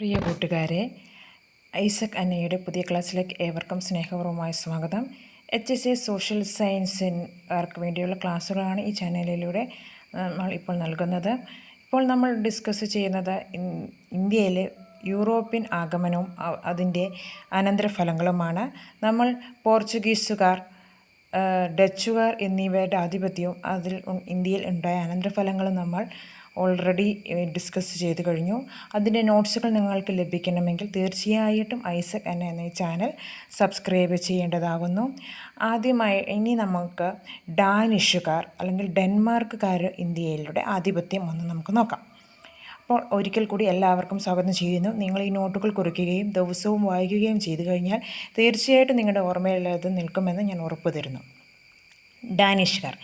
പ്രിയ കൂട്ടുകാരെ ഐസക് അന്നയുടെ പുതിയ ക്ലാസ്സിലേക്ക് ഏവർക്കും സ്നേഹപൂർവമായ സ്വാഗതം. എച്ച് എസ് എ സോഷ്യൽ സയൻസിൻകാർക്ക് വേണ്ടിയുള്ള ക്ലാസ്സുകളാണ് ഈ ചാനലിലൂടെ നമ്മൾ ഇപ്പോൾ നൽകുന്നത്. ഇപ്പോൾ നമ്മൾ ഡിസ്കസ് ചെയ്യുന്നത് ഇന്ത്യയിലെ യൂറോപ്യൻ ആഗമനവും അതിന്റെ അനന്തരഫലങ്ങളുമാണ്. നമ്മൾ പോർച്ചുഗീസുകാർ ഡച്ചുകാർ എന്നിവയുടെ ആധിപത്യവും അതിൽ ഇന്ത്യയിൽ ഉണ്ടായ അനന്തരഫലങ്ങളും നമ്മൾ ഓൾറെഡി ഡിസ്കസ് ചെയ്ത് കഴിഞ്ഞു. അതിന്റെ നോട്ട്സുകൾ നിങ്ങൾക്ക് ലഭിക്കണമെങ്കിൽ തീർച്ചയായിട്ടും ഐസക് എന്ന എന്ന ഈ ചാനൽ സബ്സ്ക്രൈബ് ചെയ്യേണ്ടതാകുന്നു. ആദ്യമായി ഇനി നമുക്ക് ഡാനിഷുകാർ അല്ലെങ്കിൽ ഡെൻമാർക്കുകാർ ഇന്ത്യയിലൂടെ ആധിപത്യം ഒന്ന് നമുക്ക് നോക്കാം. അപ്പോൾ ഒരിക്കൽ കൂടി എല്ലാവർക്കും സ്വാഗതം ചെയ്യുന്നു. നിങ്ങൾ ഈ നോട്ടുകൾ കുറിക്കുകയും ദിവസവും വായിക്കുകയും ചെയ്തു കഴിഞ്ഞാൽ തീർച്ചയായിട്ടും നിങ്ങളുടെ ഓർമ്മയിൽ അത് നിൽക്കുമെന്ന് ഞാൻ ഉറപ്പ് തരുന്നു. ഡാനിഷ്കാർ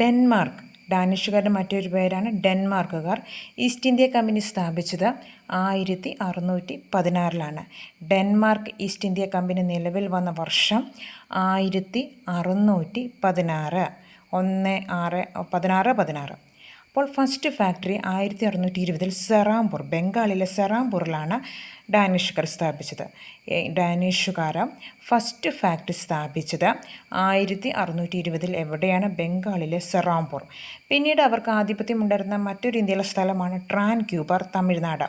ഡെൻമാർക്ക് ഡാനിഷുകാരുടെ മറ്റൊരു പേരാണ് ഡെൻമാർക്കുകാർ. ഈസ്റ്റ് ഇന്ത്യ കമ്പനി സ്ഥാപിച്ചത് ആയിരത്തി അറുന്നൂറ്റി പതിനാറിലാണ് ഡെൻമാർക്ക് ഈസ്റ്റ് ഇന്ത്യ കമ്പനി നിലവിൽ വന്ന വർഷം ആയിരത്തി അറുന്നൂറ്റി പതിനാറ് ഒന്ന് ആറ് പതിനാറ് പതിനാറ്. അപ്പോൾ ഫസ്റ്റ് ഫാക്ടറി ആയിരത്തി അറുന്നൂറ്റി ഇരുപതിൽ സെറാംപൂർ ബംഗാളിലെ സെറാംപൂറിലാണ് ഡാനിഷുകാർ സ്ഥാപിച്ചത്. ഡാനിഷുകാർ ഫസ്റ്റ് ഫാക്ടറി സ്ഥാപിച്ചത് ആയിരത്തി അറുന്നൂറ്റി ഇരുപതിൽ എവിടെയാണ്? ബംഗാളിലെ സെറാംപൂർ. പിന്നീട് അവർക്ക് ആധിപത്യം ഉണ്ടായിരുന്ന മറ്റൊരു ഇന്ത്യയിലെ സ്ഥലമാണ് ട്രാൻ ക്യൂബർ തമിഴ്നാട്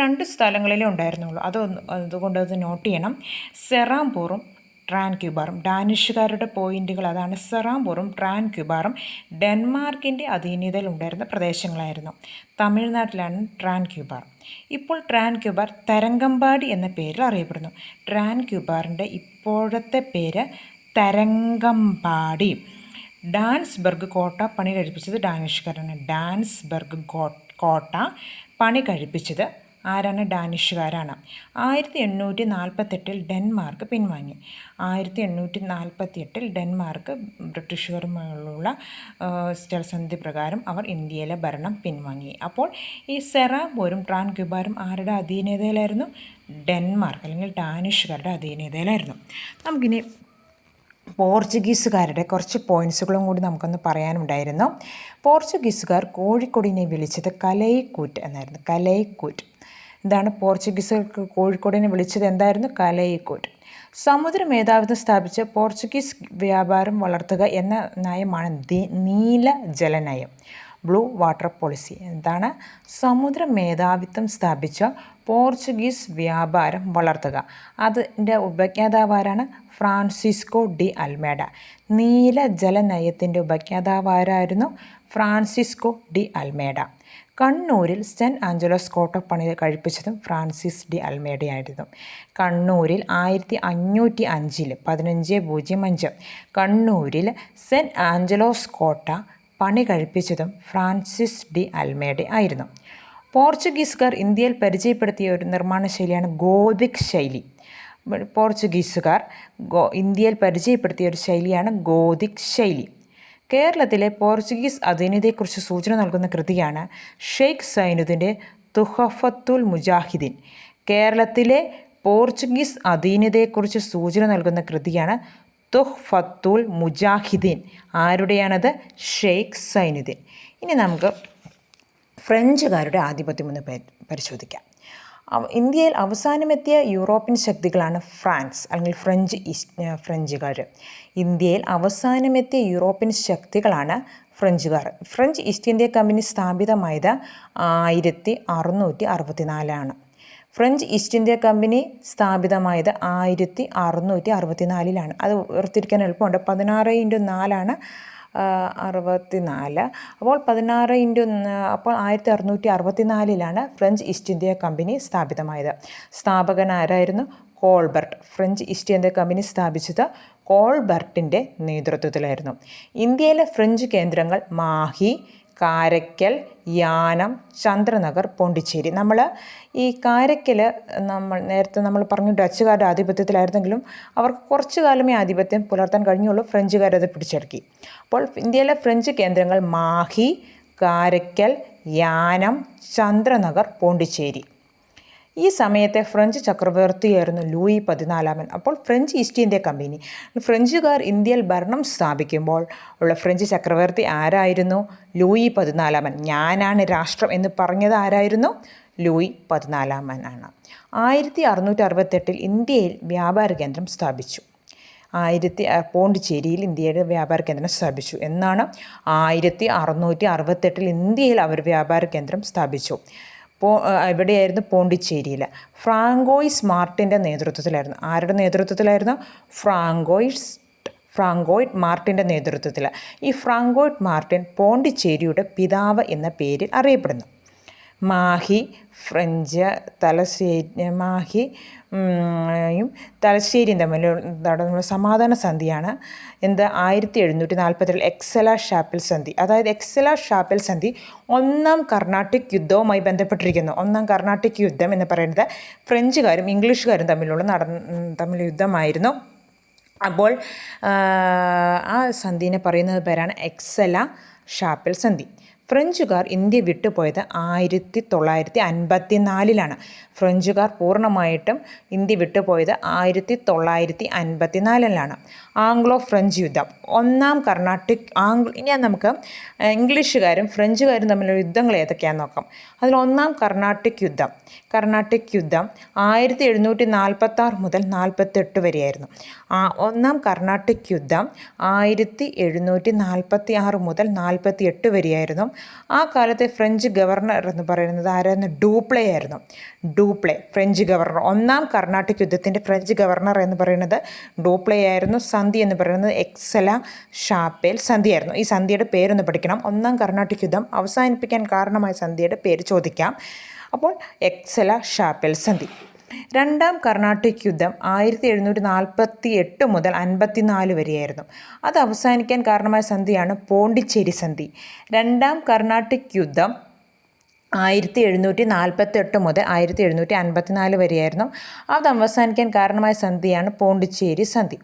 രണ്ട് സ്ഥലങ്ങളിലേ ഉണ്ടായിരുന്നുള്ളൂ. അതൊന്ന് അതുകൊണ്ട് അത് നോട്ട് ചെയ്യണം. സെറാംപൂറും ട്രാൻ ക്യൂബാറും ഡാനിഷുകാരുടെ പോയിന്റുകൾ അതാണ് സെറാംപൂറും ട്രാൻക്യുബാറും. ഡെൻമാർക്കിന്റെ അധീനതയിൽ ഉണ്ടായിരുന്ന പ്രദേശങ്ങളായിരുന്നു. തമിഴ്നാട്ടിലാണ് ട്രാൻക്യുബാർ. ഇപ്പോൾ ട്രാൻക്യുബാർ തരംഗമ്പാടി എന്ന പേരിൽ അറിയപ്പെടുന്നു. ട്രാൻക്യുബാറിന്റെ ഇപ്പോഴത്തെ പേര് തരംഗമ്പാടി. ഡാൻസ്ബർഗ് കോട്ട പണി കഴിപ്പിച്ചത് ഡാനിഷുകാരാണ്. ഡാൻസ്ബർഗ് കോട്ട പണി കഴിപ്പിച്ചത് ആരാണ്? ഡാനിഷുകാരാണ്. ആയിരത്തി എണ്ണൂറ്റി നാൽപ്പത്തെട്ടിൽ ഡെൻമാർക്ക് പിൻവാങ്ങി. ആയിരത്തി എണ്ണൂറ്റി നാൽപ്പത്തി എട്ടിൽ ഡെൻമാർക്ക് ബ്രിട്ടീഷുകാരുമായുള്ള സ്ഥലസന്ധി പ്രകാരം അവർ ഇന്ത്യയിലെ ഭരണം പിൻവാങ്ങി. അപ്പോൾ ഈ സെറാബോരും ട്രാൻക്യുബാരും ആരുടെ അധീനതയിലായിരുന്നു? ഡെൻമാർക്ക് അല്ലെങ്കിൽ ഡാനിഷുകാരുടെ അധീനതയിലായിരുന്നു. നമുക്കിനി പോർച്ചുഗീസുകാരുടെ കുറച്ച് പോയിൻസുകളും കൂടി നമുക്കൊന്ന് പറയാനുണ്ടായിരുന്നു. പോർച്ചുഗീസുകാർ കോഴിക്കോടിനെ വിളിച്ചത് കലൈക്കൂറ്റ് എന്നായിരുന്നു. കലൈക്കൂറ്റ്. എന്താണ് പോർച്ചുഗീസുകാർക്ക് കോഴിക്കോടിനെ വിളിച്ചത് എന്തായിരുന്നു? കലയിക്കോട്ട്. സമുദ്ര മേധാവിത്വം സ്ഥാപിച്ച് പോർച്ചുഗീസ് വ്യാപാരം വളർത്തുക എന്ന നയമാണ് നീല ജലനയം ബ്ലൂ വാട്ടർ പോളിസി. എന്താണ്? സമുദ്ര മേധാവിത്വം സ്ഥാപിച്ച പോർച്ചുഗീസ് വ്യാപാരം വളർത്തുക. അതിന്റെ ഉപജ്ഞാതാവാരാണ് ഫ്രാൻസിസ്കോ ഡി അൽമേഡ. നീല ജലനയത്തിന്റെ ഉപജ്ഞാതാവാരായിരുന്നു ഫ്രാൻസിസ്കോ ഡി അൽമേഡ. കണ്ണൂരിൽ സെന്റ് ആഞ്ചലോസ് കോട്ട പണി കഴിപ്പിച്ചതും ഫ്രാൻസിസ് ഡി അൽമേഡയായിരുന്നു. കണ്ണൂരിൽ ആയിരത്തി അഞ്ഞൂറ്റി അഞ്ചിൽ പതിനഞ്ച് പൂജ്യം അഞ്ച്. കണ്ണൂരിൽ സെന്റ് ആഞ്ചലോസ് കോട്ട പണി കഴിപ്പിച്ചതും ഫ്രാൻസിസ് ഡി അൽമേഡ ആയിരുന്നു. പോർച്ചുഗീസുകാർ ഇന്ത്യയിൽ പരിചയപ്പെടുത്തിയ ഒരു നിർമ്മാണ ശൈലിയാണ് ഗോതിക് ശൈലി. പോർച്ചുഗീസുകാർ ഇന്ത്യയിൽ പരിചയപ്പെടുത്തിയ ഒരു ശൈലിയാണ് ഗോതിക് ശൈലി. കേരളത്തിലെ പോർച്ചുഗീസ് അധീനതയെക്കുറിച്ച് സൂചന നൽകുന്ന കൃതിയാണ് ഷെയ്ഖ് സൈനുദ്ദീന്റെ തുഹഫത്തുൽ മുജാഹിദീൻ. കേരളത്തിലെ പോർച്ചുഗീസ് അധീനതയെക്കുറിച്ച് സൂചന നൽകുന്ന കൃതിയാണ് തുഹ്ഫത്തുൽ മുജാഹിദീൻ. ആരുടെയാണത്? ഷെയ്ഖ് സൈനുദ്ദീൻ. ഇനി നമുക്ക് ഫ്രഞ്ചുകാരുടെ ആധിപത്യം ഒന്ന് പരിശോധിക്കാം. ഇന്ത്യയിൽ അവസാനമെത്തിയ യൂറോപ്യൻ ശക്തികളാണ് ഫ്രാൻസ് അല്ലെങ്കിൽ ഫ്രഞ്ച് ഈസ്റ്റ് ഫ്രഞ്ചുകാർ. ഇന്ത്യയിൽ അവസാനമെത്തിയ യൂറോപ്യൻ ശക്തികളാണ് ഫ്രഞ്ചുകാർ. ഫ്രഞ്ച് ഈസ്റ്റ് ഇന്ത്യ കമ്പനി സ്ഥാപിതമായത് ആയിരത്തി അറുന്നൂറ്റി അറുപത്തിനാലാണ്. ഫ്രഞ്ച് ഈസ്റ്റ് ഇന്ത്യ കമ്പനി സ്ഥാപിതമായത് ആയിരത്തി അറുന്നൂറ്റി അറുപത്തിനാലിലാണ്. അത് ഓർത്തിരിക്കാൻ എളുപ്പമുണ്ട്. പതിനാറ് ഇന്റു നാലാണ് അറുപത്തി നാല് അപ്പോൾ പതിനാറ് ഇന്റു അപ്പോൾ ആയിരത്തി അറുന്നൂറ്റി അറുപത്തി നാലിലാണ് ഫ്രഞ്ച് ഈസ്റ്റ് ഇന്ത്യ കമ്പനി സ്ഥാപിതമായത്. സ്ഥാപകൻ ആരായിരുന്നു? Colbert. French East India company സ്ഥാപിച്ചത് കോൾബർട്ടിന്റെ നേതൃത്വത്തിലായിരുന്നു. ഇന്ത്യയിലെ ഫ്രഞ്ച് കേന്ദ്രങ്ങൾ മാഹി കാരയ്ക്കൽ യാനം ചന്ദ്രനഗർ പോണ്ടിച്ചേരി. നമ്മൾ ഈ കാരയ്ക്കൽ നമ്മൾ നേരത്തെ നമ്മൾ പറഞ്ഞു ഡച്ചുകാരുടെ ആധിപത്യത്തിലായിരുന്നെങ്കിലും അവർക്ക് കുറച്ചു കാലമേ ആധിപത്യം പുലർത്താൻ കഴിഞ്ഞുള്ളൂ. ഫ്രഞ്ചുകാരത് പിടിച്ചെടുക്കി. അപ്പോൾ ഇന്ത്യയിലെ ഫ്രഞ്ച് കേന്ദ്രങ്ങൾ മാഹി കാരയ്ക്കൽ യാനം ചന്ദ്രനഗർ പോണ്ടിച്ചേരി. ഈ സമയത്തെ ഫ്രഞ്ച് ചക്രവർത്തിയായിരുന്നു ലൂയി പതിനാലാമൻ അപ്പോൾ ഫ്രഞ്ച് ഈസ്റ്റ് ഇന്ത്യ കമ്പനി. ഫ്രഞ്ചുകാർ ഇന്ത്യയിൽ ഭരണം സ്ഥാപിക്കുമ്പോൾ ഉള്ള ഫ്രഞ്ച് ചക്രവർത്തി ആരായിരുന്നു? ലൂയി പതിനാലാമൻ. ഞാനാണ് രാഷ്ട്രം എന്ന് പറഞ്ഞത് ആരായിരുന്നു? ലൂയി പതിനാലാമൻ ആണ്. ആയിരത്തി അറുന്നൂറ്റി അറുപത്തെട്ടിൽ ഇന്ത്യയിൽ വ്യാപാര കേന്ദ്രം സ്ഥാപിച്ചു. ആയിരത്തി പോണ്ടിച്ചേരിയിൽ ഇന്ത്യയുടെ വ്യാപാര കേന്ദ്രം സ്ഥാപിച്ചു. എന്നാണ് ആയിരത്തി അറുന്നൂറ്റി അറുപത്തെട്ടിൽ ഇന്ത്യയിൽ അവർ വ്യാപാര കേന്ദ്രം സ്ഥാപിച്ചു. പോ എവിടെയായിരുന്നു പോണ്ടിച്ചേരിയിൽ ഫ്രാങ്കോയിസ് മാർട്ടിന്റെ നേതൃത്വത്തിലായിരുന്നു. ആരുടെ നേതൃത്വത്തിലായിരുന്നു? ഫ്രാങ്കോയിസ് ഫ്രാങ്കോയിഡ് മാർട്ടിന്റെ നേതൃത്വത്തിൽ ഈ ഫ്രാങ്കോയിഡ് മാർട്ടിൻ പോണ്ടിച്ചേരിയുടെ പിതാവ് എന്ന പേരിൽ അറിയപ്പെടുന്നു. മാഹി ഫ്രഞ്ച് തലശ്ശേരി മാഹി യും തലശ്ശേരിയും തമ്മിൽ നടന്ന സമാധാന സന്ധിയാണ്. എന്ത്? ആയിരത്തി എഴുന്നൂറ്റി നാൽപ്പത്തിരണ്ടിൽ എക്സല ഷാപ്പിൽ സന്ധി. അതായത് എക്സല ഷാപ്പിൽ സന്ധി ഒന്നാം കർണാട്ടിക് യുദ്ധവുമായി ബന്ധപ്പെട്ടിരിക്കുന്നു. ഒന്നാം കർണാട്ടിക് യുദ്ധം എന്ന് പറയുന്നത് ഫ്രഞ്ചുകാരും ഇംഗ്ലീഷുകാരും തമ്മിലുള്ള നട തമ്മിൽ യുദ്ധമായിരുന്നു. അപ്പോൾ ആ സന്ധിനെ പറയുന്നത് പേരാണ് എക്സല ഷാപ്പിൽ സന്ധി. ഫ്രഞ്ചുകാർ ഇന്ത്യ വിട്ടുപോയത് ആയിരത്തി തൊള്ളായിരത്തി അൻപത്തി നാലിലാണ് ഫ്രഞ്ചുകാർ പൂർണമായിട്ടും ഇന്ത്യ വിട്ടുപോയത് ആയിരത്തി തൊള്ളായിരത്തി അൻപത്തി നാലിലാണ് ആംഗ്ലോ ഫ്രഞ്ച് യുദ്ധം. ഒന്നാം കർണാട്ടിക് ആംഗ്ലോ ഇനി നമുക്ക് ഇംഗ്ലീഷുകാരും ഫ്രഞ്ചുകാരും തമ്മിലുള്ള യുദ്ധങ്ങൾ ഏതൊക്കെയാണെന്ന് നോക്കാം. അതിൽ ഒന്നാം കർണാട്ടിക് യുദ്ധം. കർണാട്ടിക് യുദ്ധം ആയിരത്തി എഴുന്നൂറ്റി നാൽപ്പത്തി ആറ് മുതൽ നാൽപ്പത്തെട്ട് വരെയായിരുന്നു. ആ ഒന്നാം കർണാട്ടിക് യുദ്ധം ആയിരത്തി എഴുന്നൂറ്റി നാൽപ്പത്തി ആറ് മുതൽ നാൽപ്പത്തി എട്ട് വരെയായിരുന്നു. ആ കാലത്തെ ഫ്രഞ്ച് ഗവർണർ എന്ന് പറയുന്നത് ആരായിരുന്നു? ഡൂപ്ലേ ആയിരുന്നു. ഡൂപ്ലേ ഫ്രഞ്ച് ഗവർണർ ഒന്നാം കർണാട്ടിക് യുദ്ധത്തിന്റെ ഫ്രഞ്ച് ഗവർണർ എന്ന് പറയുന്നത് ഡൂപ്ലേ ആയിരുന്നു. സന്ധി എന്ന് പറയുന്നത് എക്സല ഷാപ്പേൽ സന്ധിയായിരുന്നു ഈ സന്ധിയുടെ പേരൊന്ന് പഠിക്കണം. ഒന്നാം കർണാട്ടിക് യുദ്ധം അവസാനിപ്പിക്കാൻ കാരണമായ സന്ധിയുടെ പേര് ചോദിക്കാം. അപ്പോൾ എക്സല ഷാപ്പേൽ സന്ധി. രണ്ടാം കർണാട്ടിക് യുദ്ധം ആയിരത്തി എഴുന്നൂറ്റി നാൽപ്പത്തി എട്ട് മുതൽ അൻപത്തിനാല് വരെയായിരുന്നു. അത് അവസാനിക്കാൻ കാരണമായ സന്ധിയാണ് പോണ്ടിച്ചേരി സന്ധി. രണ്ടാം കർണാട്ടിക് യുദ്ധം ആയിരത്തി എഴുന്നൂറ്റി നാൽപ്പത്തി എട്ട് മുതൽ ആയിരത്തി എഴുന്നൂറ്റി അൻപത്തിനാല് വരെയായിരുന്നു. അത് അവസാനിക്കാൻ കാരണമായ സന്ധിയാണ് പോണ്ടിച്ചേരി സന്ധി.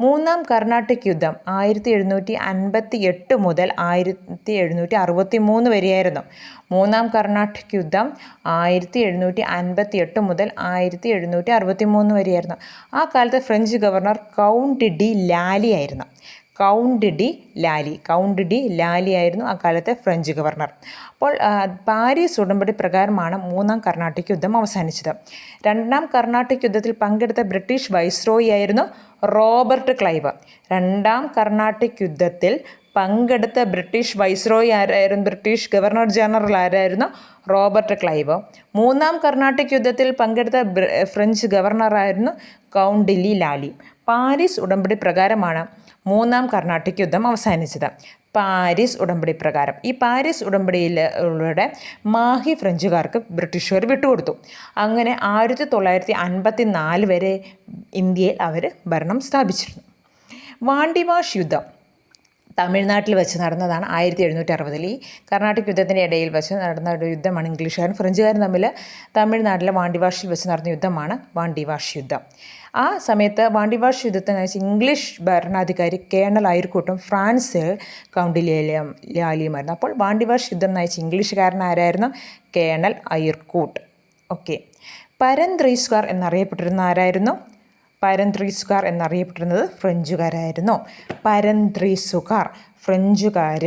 മൂന്നാം കർണാട്ടിക് യുദ്ധം ആയിരത്തി എഴുന്നൂറ്റി അൻപത്തി എട്ട് മുതൽ ആയിരത്തി എഴുന്നൂറ്റി അറുപത്തി മൂന്ന് വരെയായിരുന്നു. മൂന്നാം കർണാട്ടിക് യുദ്ധം ആയിരത്തി എഴുന്നൂറ്റി അൻപത്തി എട്ട് മുതൽ ആയിരത്തി എഴുന്നൂറ്റി അറുപത്തി മൂന്ന് വരെയായിരുന്നു. ആ കാലത്ത് French governor Count de Lally ആയിരുന്നു Count de Lally Count de Lally ആയിരുന്നു ആ കാലത്തെ ഫ്രഞ്ച് ഗവർണർ അപ്പോൾ പാരീസ് ഉടമ്പടി പ്രകാരമാണ് മൂന്നാം കർണാട്ടിക് യുദ്ധം അവസാനിച്ചത്. രണ്ടാം കർണാട്ടിക് യുദ്ധത്തിൽ പങ്കെടുത്ത ബ്രിട്ടീഷ് വൈസ്രോയി ആയിരുന്നു റോബർട്ട് ക്ലൈവ് രണ്ടാം കർണാട്ടിക് യുദ്ധത്തിൽ പങ്കെടുത്ത ബ്രിട്ടീഷ് വൈസ്രോയി ആരായിരുന്നു ബ്രിട്ടീഷ് ഗവർണർ ജനറൽ ആരായിരുന്നു റോബർട്ട് ക്ലൈവ് മൂന്നാം കർണാട്ടിക് യുദ്ധത്തിൽ പങ്കെടുത്ത ഫ്രഞ്ച് ഗവർണറായിരുന്നു കൗണ്ടിലി ലാലി പാരീസ് ഉടമ്പടി പ്രകാരമാണ് മൂന്നാം കർണാട്ടിക് യുദ്ധം അവസാനിച്ചത്. പാരീസ് ഉടമ്പടി പ്രകാരം. ഈ പാരീസ് ഉടമ്പടിയിലൂടെ മാഹി ഫ്രഞ്ചുകാർക്ക് ബ്രിട്ടീഷുകാർ വിട്ടുകൊടുത്തു. അങ്ങനെ ആയിരത്തി തൊള്ളായിരത്തി അൻപത്തി നാല് വരെ ഇന്ത്യയിൽ അവർ ഭരണം സ്ഥാപിച്ചിരുന്നു. വാണ്ടിവാഷ് യുദ്ധം തമിഴ്നാട്ടിൽ വെച്ച് നടന്നതാണ് ആയിരത്തി എഴുന്നൂറ്റി അറുപതിൽ ഈ കർണാട്ടിക് യുദ്ധത്തിന്റെ ഇടയിൽ വെച്ച് നടന്ന ഒരു യുദ്ധമാണ് ഇംഗ്ലീഷുകാരും ഫ്രഞ്ചുകാരും തമ്മിൽ തമിഴ്നാട്ടിലെ വാണ്ടിവാഷിൽ വെച്ച് നടന്ന യുദ്ധമാണ് വാണ്ടിവാഷ് യുദ്ധം. ആ സമയത്ത് വാണ്ടിവാഷ് യുദ്ധത്തിന് ഇംഗ്ലീഷ് ഭരണാധികാരി കേണൽ അയർക്കൂട്ടും ഫ്രാൻസ് കൗണ്ടിലേലും ലാലിയുമായിരുന്നു. അപ്പോൾ വാണ്ടിവാഷ് യുദ്ധം നയിച്ച ഇംഗ്ലീഷുകാരൻ ആരായിരുന്നു? Colonel അയർക്കൂട്ട് okay. പരന്ത്രീസ്കാർ എന്നറിയപ്പെട്ടിരുന്ന ആരായിരുന്നു? പരന്ത്രീസുകാർ എന്നറിയപ്പെട്ടിരുന്നത് ഫ്രഞ്ചുകാരായിരുന്നു. പരന്ത്രീസുകാർ ഫ്രഞ്ചുകാർ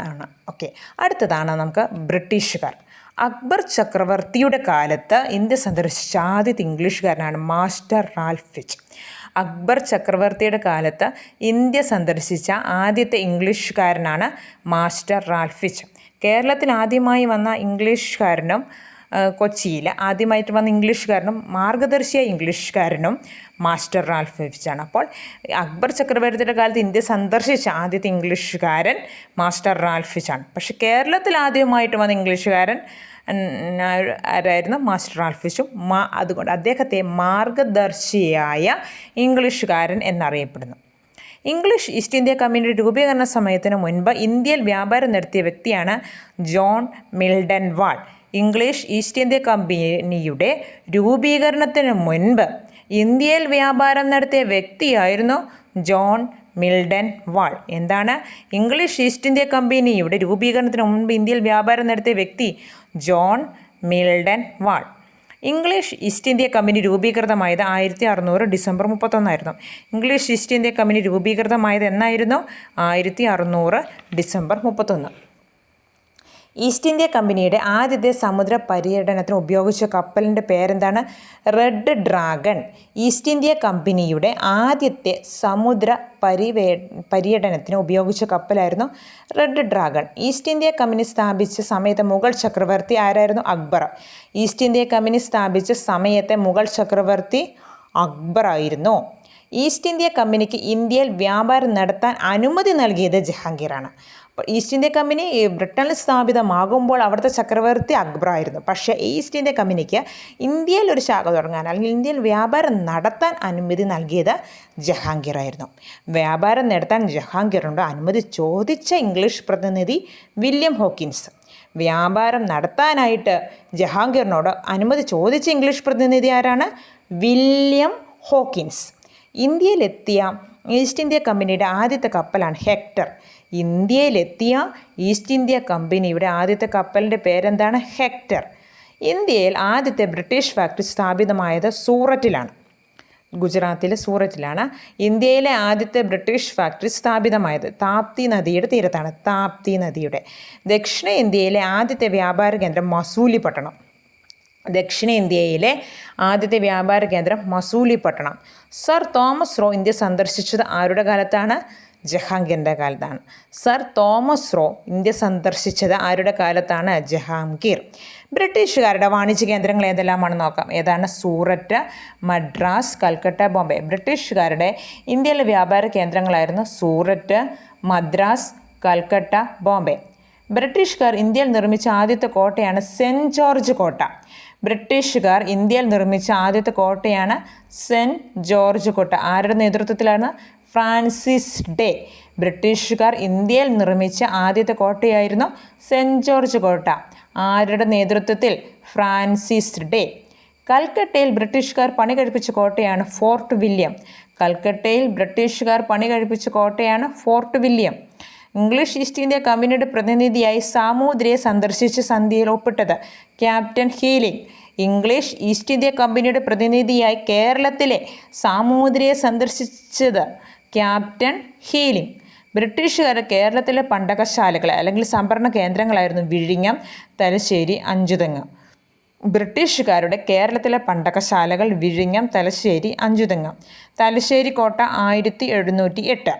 ആണ്. ഓക്കെ അടുത്തതാണ് നമുക്ക് ബ്രിട്ടീഷുകാർ. അക്ബർ ചക്രവർത്തിയുടെ കാലത്ത് ഇന്ത്യ സന്ദർശിച്ച ആദ്യത്തെ ഇംഗ്ലീഷുകാരനാണ് മാസ്റ്റർ റാൽഫിച്ച് അക്ബർ ചക്രവർത്തിയുടെ കാലത്ത് ഇന്ത്യ സന്ദർശിച്ച ആദ്യത്തെ ഇംഗ്ലീഷുകാരനാണ് മാസ്റ്റർ റാൽഫിച്ച് കേരളത്തിൽ ആദ്യമായി വന്ന ഇംഗ്ലീഷുകാരനും കൊച്ചിയിൽ ആദ്യമായിട്ട് വന്ന ഇംഗ്ലീഷുകാരനും മാർഗദർശിയായ ഇംഗ്ലീഷുകാരനും മാസ്റ്റർ റാൽഫ് റാൽഫിച്ചാണ് അപ്പോൾ അക്ബർ ചക്രവർത്തിയുടെ കാലത്ത് ഇന്ത്യ സന്ദർശിച്ച ആദ്യത്തെ ഇംഗ്ലീഷുകാരൻ മാസ്റ്റർ റാൽഫ് റാൽഫിച്ചാണ് പക്ഷെ കേരളത്തിൽ ആദ്യമായിട്ട് വന്ന ഇംഗ്ലീഷുകാരൻ ആരായിരുന്നു? മാസ്റ്റർ റാൽഫിച്ചും മാ അതുകൊണ്ട് അദ്ദേഹത്തെ മാർഗദർശിയായ ഇംഗ്ലീഷുകാരൻ എന്നറിയപ്പെടുന്നു. ഇംഗ്ലീഷ് ഈസ്റ്റ് ഇന്ത്യ കമ്പനിയുടെ രൂപീകരണ സമയത്തിന് മുൻപ് ഇന്ത്യയിൽ വ്യാപാരം നടത്തിയ വ്യക്തിയാണ് John Mildenhall English East India കമ്പനിയുടെ രൂപീകരണത്തിന് മുൻപ് ഇന്ത്യയിൽ വ്യാപാരം നടത്തിയ വ്യക്തിയായിരുന്നു ജോൺ മിൽഡൻ വാൾ. എന്താണ്? ഇംഗ്ലീഷ് ഈസ്റ്റ് ഇന്ത്യ കമ്പനിയുടെ രൂപീകരണത്തിന് മുൻപ് ഇന്ത്യയിൽ വ്യാപാരം നടത്തിയ വ്യക്തി John Mildenhall. English East India company രൂപീകൃതമായത് ആയിരത്തി അറുന്നൂറ് ഡിസംബർ മുപ്പത്തൊന്നായിരുന്നു. ഇംഗ്ലീഷ് ഈസ്റ്റ് ഇന്ത്യ കമ്പനി രൂപീകൃതമായത് എന്നായിരുന്നു? ആയിരത്തി അറുന്നൂറ് ഡിസംബർ മുപ്പത്തൊന്ന്. ഈസ്റ്റ് ഇന്ത്യ കമ്പനിയുടെ ആദ്യത്തെ സമുദ്ര പര്യടനത്തിന് ഉപയോഗിച്ച കപ്പലിന്റെ പേരെന്താണ്? Red Dragon. ഈസ്റ്റ് ഇന്ത്യ കമ്പനിയുടെ ആദ്യത്തെ സമുദ്ര പരിവേ പര്യടനത്തിന് ഉപയോഗിച്ച കപ്പലായിരുന്നു Red Dragon. East India company സ്ഥാപിച്ച സമയത്തെ മുഗൾ ചക്രവർത്തി ആരായിരുന്നു? അക്ബർ. ഈസ്റ്റ് ഇന്ത്യ കമ്പനി സ്ഥാപിച്ച സമയത്തെ മുഗൾ ചക്രവർത്തി അക്ബർ ആയിരുന്നു. ഈസ്റ്റ് ഇന്ത്യ കമ്പനിക്ക് ഇന്ത്യയിൽ വ്യാപാരം നടത്താൻ അനുമതി നൽകിയത് ജഹാംഗീറാണ്. ഈസ്റ്റ് ഇന്ത്യ കമ്പനി ബ്രിട്ടനിൽ സ്ഥാപിതമാകുമ്പോൾ അവിടുത്തെ ചക്രവർത്തി അക്ബറായിരുന്നു പക്ഷേ ഈസ്റ്റ് ഇന്ത്യ കമ്പനിക്ക് ഇന്ത്യയിൽ ഒരു ശാഖ തുടങ്ങാൻ അല്ലെങ്കിൽ ഇന്ത്യയിൽ വ്യാപാരം നടത്താൻ അനുമതി നൽകിയത് ജഹാംഗീറായിരുന്നു വ്യാപാരം നടത്താൻ ജഹാംഗീറിനോട് അനുമതി ചോദിച്ച ഇംഗ്ലീഷ് പ്രതിനിധി വില്യം ഹോക്കിൻസ്. വ്യാപാരം നടത്താനായിട്ട് ജഹാംഗീറിനോട് അനുമതി ചോദിച്ച ഇംഗ്ലീഷ് പ്രതിനിധി ആരാണ്? William Hawkins. ഇന്ത്യയിലെത്തിയ ഈസ്റ്റ് ഇന്ത്യ കമ്പനിയുടെ ആദ്യത്തെ കപ്പലാണ് ഹെക്ടർ. ഇന്ത്യയിലെത്തിയ ഈസ്റ്റ് ഇന്ത്യ കമ്പനി. കമ്പനിയുടെ ആദ്യത്തെ കപ്പലിന്റെ പേരെന്താണ്? ഹെക്ടർ. ഇന്ത്യയിൽ ആദ്യത്തെ ബ്രിട്ടീഷ് ഫാക്ടറി സ്ഥാപിതമായത് സൂററ്റിലാണ്. ഗുജറാത്തിലെ സൂററ്റിലാണ് ഇന്ത്യയിലെ ആദ്യത്തെ ബ്രിട്ടീഷ് ഫാക്ടറി സ്ഥാപിതമായത്. താപ്തി നദിയുടെ തീരത്താണ്. താപ്തി നദിയുടെ. ദക്ഷിണ ഇന്ത്യയിലെ ആദ്യത്തെ വ്യാപാര കേന്ദ്രം മസൂലി മസൂലിപട്ടണം ദക്ഷിണേന്ത്യയിലെ ആദ്യത്തെ വ്യാപാര കേന്ദ്രം മസൂലി പട്ടണം സർ തോമസ് റോ ഇന്ത്യ സന്ദർശിച്ചത് ആരുടെ കാലത്താണ്? ജഹാംഗീറിന്റെ കാലത്താണ്. സർ തോമസ് റോ ഇന്ത്യ സന്ദർശിച്ചത് ആരുടെ കാലത്താണ്? ജഹാംഗീർ. ബ്രിട്ടീഷുകാരുടെ വാണിജ്യ കേന്ദ്രങ്ങൾ ഏതെല്ലാമാണെന്ന് നോക്കാം. ഏതാണ്? സൂററ്റ് മദ്രാസ് കൽക്കട്ട ബോംബെ. ബ്രിട്ടീഷുകാരുടെ ഇന്ത്യയിലെ വ്യാപാര കേന്ദ്രങ്ങളായിരുന്നു സൂററ്റ് മദ്രാസ് കൽക്കട്ട ബോംബെ. ബ്രിട്ടീഷുകാർ ഇന്ത്യയിൽ നിർമ്മിച്ച ആദ്യത്തെ കോട്ടയാണ് സെന്റ് ജോർജ് കോട്ട. ബ്രിട്ടീഷുകാർ ഇന്ത്യയിൽ നിർമ്മിച്ച ആദ്യത്തെ കോട്ടയാണ് സെന്റ് ജോർജ് കോട്ട. ആരുടെ നേതൃത്വത്തിലാണ് ഫ്രാൻസിസ് ഡേ. ബ്രിട്ടീഷുകാർ ഇന്ത്യയിൽ നിർമ്മിച്ച ആദ്യത്തെ കോട്ടയായിരുന്നു സെന്റ് ജോർജ് കോട്ട. ആരുടെ നേതൃത്വത്തിൽ ഫ്രാൻസിസ് ഡേ? കൽക്കട്ടയിൽ ബ്രിട്ടീഷുകാർ പണി കഴിപ്പിച്ച കോട്ടയാണ് ഫോർട്ട് വില്യം. കൽക്കട്ടയിൽ ബ്രിട്ടീഷുകാർ പണി കഴിപ്പിച്ച കോട്ടയാണ് Fort William. English East India കമ്പനിയുടെ പ്രതിനിധിയായി സാമൂതിരിയെ സന്ദർശിച്ച് സന്ധിയിൽ ഒപ്പിട്ടത് Captain Keeling. English East India കമ്പനിയുടെ പ്രതിനിധിയായി കേരളത്തിലെ സാമൂതിരിയെ സന്ദർശിച്ചത് ക്യാപ്റ്റൻ ഹീലിംഗ്. ബ്രിട്ടീഷുകാർ കേരളത്തിലെ പണ്ടകശാലകൾ അല്ലെങ്കിൽ സംഭരണ കേന്ദ്രങ്ങളായിരുന്നു വിഴിഞ്ഞം തലശ്ശേരി അഞ്ചുതെങ്ങ്. ബ്രിട്ടീഷുകാരുടെ കേരളത്തിലെ പണ്ടകശാലകൾ വിഴിഞ്ഞം തലശ്ശേരി അഞ്ചുതെങ്ങ്. തലശ്ശേരി കോട്ട ആയിരത്തി എഴുന്നൂറ്റി എട്ട്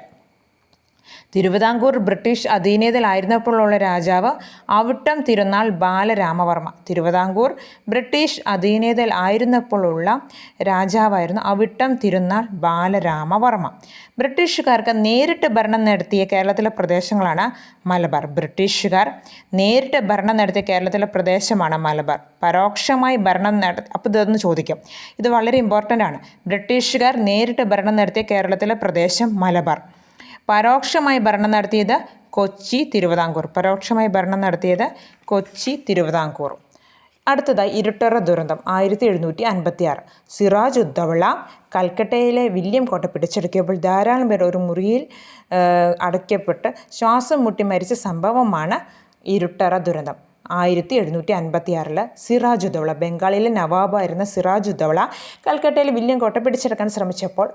തിരുവിതാംകൂർ ബ്രിട്ടീഷ് അധീനതയിലായിരുന്നപ്പോഴുള്ള രാജാവ് അവിട്ടം തിരുനാൾ ബാലരാമവർമ്മ. തിരുവിതാംകൂർ ബ്രിട്ടീഷ് അധീനതയിൽ ആയിരുന്നപ്പോഴുള്ള രാജാവായിരുന്നു അവിട്ടം തിരുനാൾ ബാലരാമവർമ്മ. ബ്രിട്ടീഷുകാർക്ക് നേരിട്ട് ഭരണം നടത്തിയ കേരളത്തിലെ പ്രദേശങ്ങളാണ് മലബാർ. ബ്രിട്ടീഷുകാർ നേരിട്ട് ഭരണം നടത്തിയ കേരളത്തിലെ പ്രദേശമാണ് മലബാർ. പരോക്ഷമായി ഭരണം നട അപ്പോൾ ഇതൊന്ന് ചോദിക്കും. ഇത് വളരെ ഇമ്പോർട്ടന്റ് ആണ്. ബ്രിട്ടീഷുകാർ നേരിട്ട് ഭരണം നടത്തിയ കേരളത്തിലെ പ്രദേശം മലബാർ. പരോക്ഷമായി ഭരണം നടത്തിയത് കൊച്ചി തിരുവിതാംകൂർ. പരോക്ഷമായി ഭരണം നടത്തിയത് കൊച്ചി തിരുവിതാംകൂർ. അടുത്തതായി ഇരുട്ടറ ദുരന്തം ആയിരത്തി എഴുന്നൂറ്റി അൻപത്തി ആറ് സിറാജ് ഉദ്ദവള കൽക്കട്ടയിലെ വില്യം കോട്ട പിടിച്ചെടുക്കിയപ്പോൾ ധാരാളം പേർ ഒരു മുറിയിൽ അടയ്ക്കപ്പെട്ട് ശ്വാസം മുട്ടി മരിച്ച സംഭവമാണ് ഇരുട്ടറ ദുരന്തം. ആയിരത്തി എഴുന്നൂറ്റി അൻപത്തി ആറിൽ സിറാജ് ഉദ്ദവള ബംഗാളിലെ നവാബായിരുന്ന സിറാജ് ഉദ്ദവള കൽക്കട്ടയിൽ വില്യം കോട്ട പിടിച്ചെടുക്കാൻ ശ്രമിച്ചപ്പോൾ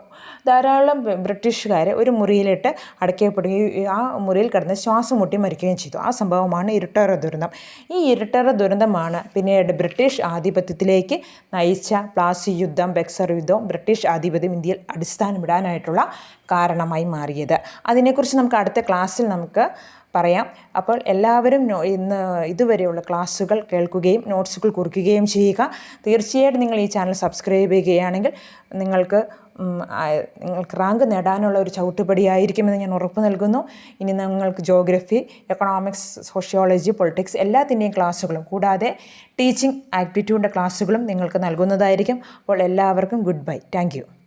ധാരാളം ബ്രിട്ടീഷുകാരെ ഒരു മുറിയിലിട്ട് അടയ്ക്കപ്പെടുകയും ആ മുറിയിൽ കിടന്ന് ശ്വാസം മുട്ടി മരിക്കുകയും ചെയ്തു. ആ സംഭവമാണ് ഇരുട്ടറ ദുരന്തം. ഈ ഇരുട്ടറ ദുരന്തമാണ് പിന്നീട് ബ്രിട്ടീഷ് ആധിപത്യത്തിലേക്ക് നയിച്ച പ്ലാസി യുദ്ധം ബക്സർ യുദ്ധം ബ്രിട്ടീഷ് ആധിപത്യം ഇന്ത്യയിൽ അടിസ്ഥാനമിടാനായിട്ടുള്ള കാരണമായി മാറിയത്. അതിനെക്കുറിച്ച് നമുക്ക് അടുത്ത ക്ലാസ്സിൽ നമുക്ക് പറയാം. അപ്പോൾ എല്ലാവരും ഇന്ന് ഇതുവരെയുള്ള ക്ലാസ്സുകൾ കേൾക്കുകയും നോട്ട്സുകൾ കുറിക്കുകയും ചെയ്യുക. തീർച്ചയായിട്ടും നിങ്ങൾ ഈ ചാനൽ സബ്സ്ക്രൈബ് ചെയ്യുകയാണെങ്കിൽ നിങ്ങൾക്ക് നിങ്ങൾക്ക് റാങ്ക് നേടാനുള്ള ഒരു ചവിട്ടുപടിയായിരിക്കുമെന്ന് ഞാൻ ഉറപ്പ് നൽകുന്നു. ഇനി നിങ്ങൾക്ക് ജോഗ്രഫി എക്കണോമിക്സ് സോഷ്യോളജി പൊളിറ്റിക്സ് എല്ലാത്തിന്റെയും ക്ലാസ്സുകളും കൂടാതെ ടീച്ചിങ് ആക്ടിറ്റ്യൂഡിന്റെ ക്ലാസ്സുകളും നിങ്ങൾക്ക് നൽകുന്നതായിരിക്കും. അപ്പോൾ എല്ലാവർക്കും ഗുഡ് ബൈ. താങ്ക്